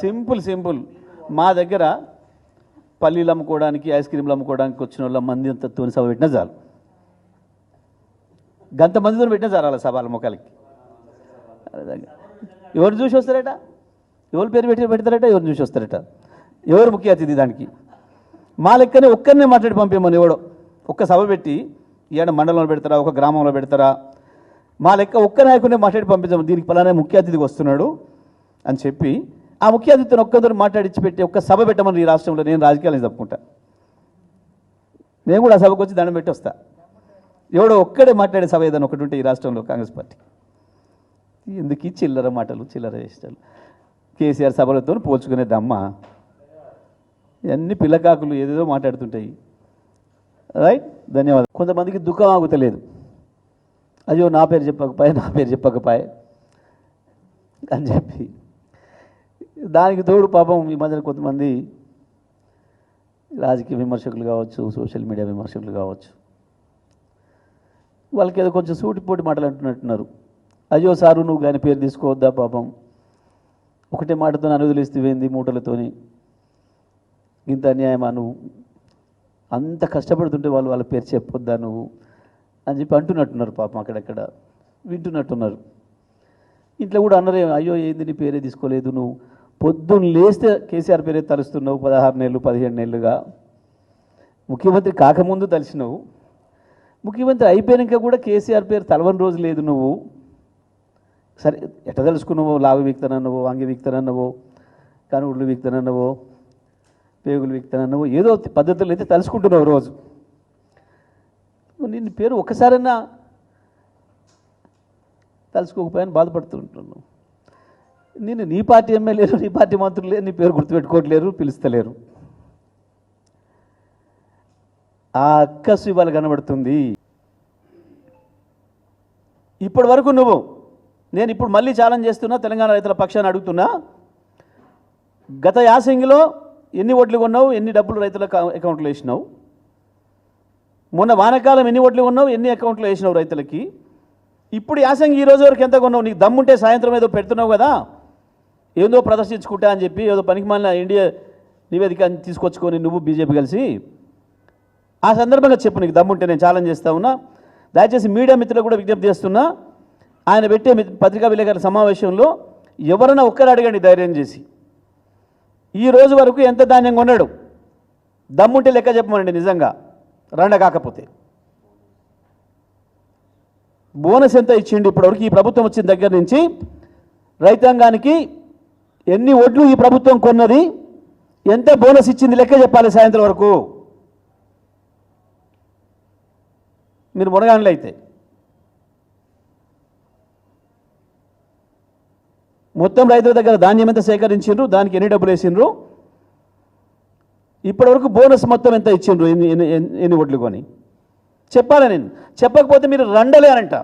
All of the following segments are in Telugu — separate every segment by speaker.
Speaker 1: సింపుల్ సింపుల్ uh, మా దగ్గర పల్లీలు అమ్ముకోవడానికి ఐస్ క్రీమ్లు అమ్ముకోవడానికి వచ్చిన వాళ్ళ మంది అంత తోని సభ పెట్టినా చాలు. గంత మందితో పెట్టినా చాలు వాళ్ళ సభల ముఖాలకి. ఎవరు చూసి వస్తారట? ఎవరు పేరు పెట్టి పెడతారట? ఎవరు చూసి వస్తారట? ఎవరు ముఖ్య అతిథి దానికి? మా లెక్కనే ఒక్కరినే మాట్లాడి పంపేమని ఎవడో. ఒక్క సభ పెట్టి ఈయన మండలంలో పెడతారా ఒక గ్రామంలో పెడతారా? మా లెక్క ఒక్క నాయకుడినే మాట్లాడి పంపించాము దీనికి పలానా ముఖ్య అతిథికి వస్తున్నాడు. అని చెప్పి ఆ ముఖ్య అతిథిని ఒక్కరితో మాట్లాడించి పెట్టి ఒక్క సభ పెట్టమని ఈ రాష్ట్రంలో నేను రాజకీయాలని తప్పుకుంటా నేను కూడా ఆ సభకు వచ్చి దండం పెట్టి వస్తా. ఎవడో ఒక్కడే మాట్లాడే సభ ఏదైనా ఒకటి ఉంటే ఈ రాష్ట్రంలో కాంగ్రెస్ పార్టీ. ఎందుకు ఈ చిల్లర మాటలు చిల్లర ఇష్టాలు కేసీఆర్ సభలతో పోల్చుకునే దమ్మ. ఇవన్నీ పిల్లకాకులు ఏదేదో మాట్లాడుతుంటాయి. రైట్? ధన్యవాదాలు. కొంతమందికి దుఃఖం ఆగుతలేదు. అయ్యో నా పేరు చెప్పకపోయే నా పేరు చెప్పకపోయే అని చెప్పి దానికి తోడు పాపం ఈ మధ్యన కొంతమంది రాజకీయ విమర్శకులు కావచ్చు సోషల్ మీడియా విమర్శకులు కావచ్చు. వాళ్ళకి ఏదో కొంచెం సూటిపోటి మాటలు అంటున్నట్టున్నారు. అయ్యో సారు నువ్వు కానీ పేరు తీసుకోవద్దా పాపం? ఒకటే మాటతో నన్ను ఏంది మూటలతోని? ఇంత అన్యాయమా నువ్వు? అంత కష్టపడుతుంటే వాళ్ళు వాళ్ళ పేరు చెప్పొద్దా నువ్వు? అని చెప్పి అంటున్నట్టున్నారు పాపం అక్కడక్కడ. వింటున్నట్టున్నారు. ఇంట్లో కూడా అన్నారు అయ్యో ఏంది నీ పేరే తీసుకోలేదు నువ్వు? పొద్దున్న లేస్తే కేసీఆర్ పేరే తలుస్తున్నావు పదహారు నెలలు పదిహేడు నెలలుగా. ముఖ్యమంత్రి కాకముందు తలిసినావు ముఖ్యమంత్రి అయిపోయాక కూడా కేసీఆర్ పేరు తలవని రోజు లేదు నువ్వు. సరే ఎట్ట తెలుసుకున్నావో లాగు వీక్తానన్నావో? అంగి వీక్తానన్నావో? కనుగుడ్లు వీక్తానన్నావో? పేగులు వీక్తానన్నావో? ఏదో పద్ధతులు అయితే తలుసుకుంటున్నావు రోజు. నిన్ను పేరు ఒక్కసారైనా తలుసుకోకపోయాని బాధపడుతుంటున్నావు. నేను నీ పార్టీ ఎమ్మెల్యేలు నీ పార్టీ మంత్రులు నీ పేరు గుర్తుపెట్టుకోవట్లేరు పిలుస్తలేరు. ఆ అక్కసు ఇవాళ కనబడుతుంది. ఇప్పటి వరకు నువ్వు నేను ఇప్పుడు మళ్ళీ ఛాలెంజ్ చేస్తున్నా తెలంగాణ రైతుల పక్షాన్ని అడుగుతున్నా. గత యాసంగిలో ఎన్ని ఓట్లు కొన్నావు ఎన్ని డబ్బులు రైతుల అకౌంట్లో వేసినావు? మొన్న వానకాలం ఎన్ని ఓట్లు కొన్నావు ఎన్ని అకౌంట్లో వేసినావు రైతులకి? ఇప్పుడు యాసంగి ఈ రోజు వరకు ఎంత కొన్నావు? నీకు దమ్ముంటే సాయంత్రం ఏదో పెడుతున్నావు కదా? ఏదో ప్రదర్శించుకుంటా అని చెప్పి ఏదో పనికి ఇండియా నివేదిక తీసుకొచ్చుకొని నువ్వు బీజేపీ కలిసి ఆ సందర్భంగా చెప్పు నీకు దమ్ముంటే నేను ఛాలెంజ్ చేస్తా ఉన్నా. దయచేసి మీడియా మిత్రులు కూడా విజ్ఞప్తి చేస్తున్నా. ఆయన పెట్టే పత్రికా విలేకరుల సమావేశంలో ఎవరైనా ఒక్కరు అడగండి ధైర్యం చేసి. ఈ రోజు వరకు ఎంత ధాన్యం కొన్నాడు? దమ్ముంటే లెక్క చెప్పమనండి నిజంగా. రండ కాకపోతే. బోనస్ ఎంత ఇచ్చిండు ఇప్పటివరకు? ఈ ప్రభుత్వం వచ్చిన దగ్గర నుంచి రైతాంగానికి ఎన్ని ఓట్లు ఈ ప్రభుత్వం కొన్నది? ఎంత బోనస్ ఇచ్చింది? లెక్క చెప్పాలి సాయంత్రం వరకు. మీరు మునగానులు అయితే. మొత్తం రైతుల దగ్గర ధాన్యం ఎంత సేకరించిండ్రు? దానికి ఎన్ని డబ్బులు వేసిండ్రు? ఇప్పటివరకు బోనస్ మొత్తం ఎంత ఇచ్చిండ్రు? ఎన్ని ఎన్ని ఓట్లు కొని? చెప్పాలి నేను? చెప్పకపోతే మీరు రండలే అనంట.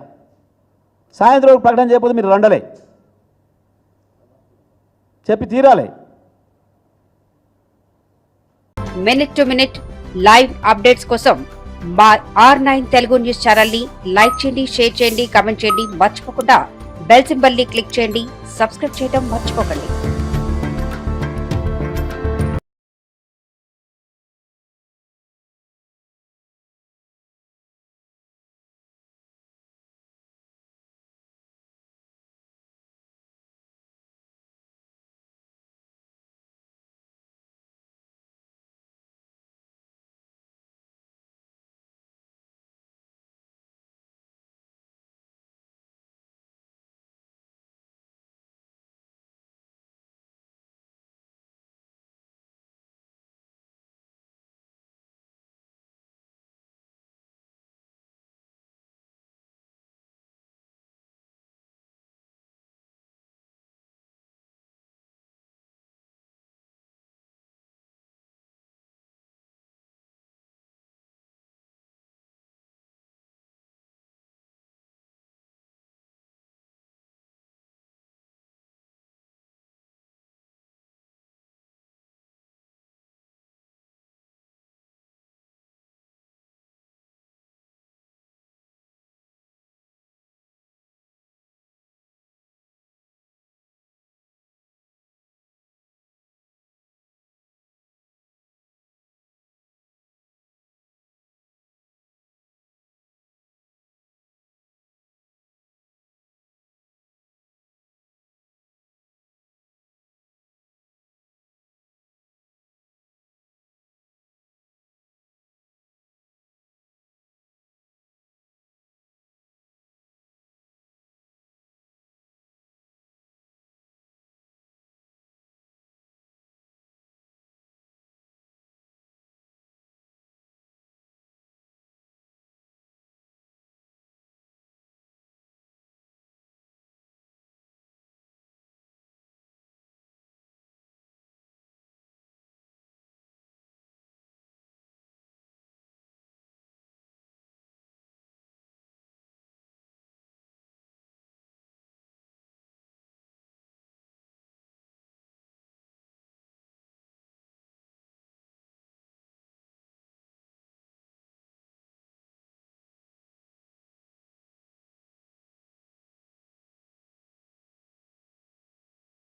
Speaker 1: సాయంత్రం వరకు ప్రకటన చేయకపోతే మీరు రండలే. చెప్పి తీరాలి.
Speaker 2: Minute to minute live updates కోసం మా ఆర్ నైన్ తెలుగు న్యూస్ ఛానల్ని లైక్ చేయండి షేర్ చేయండి కామెంట్ చేయండి. మర్చిపోకుండా బెల్ సింబల్ని క్లిక్ చేయండి. సబ్స్క్రైబ్ చేయడం మర్చిపోకండి.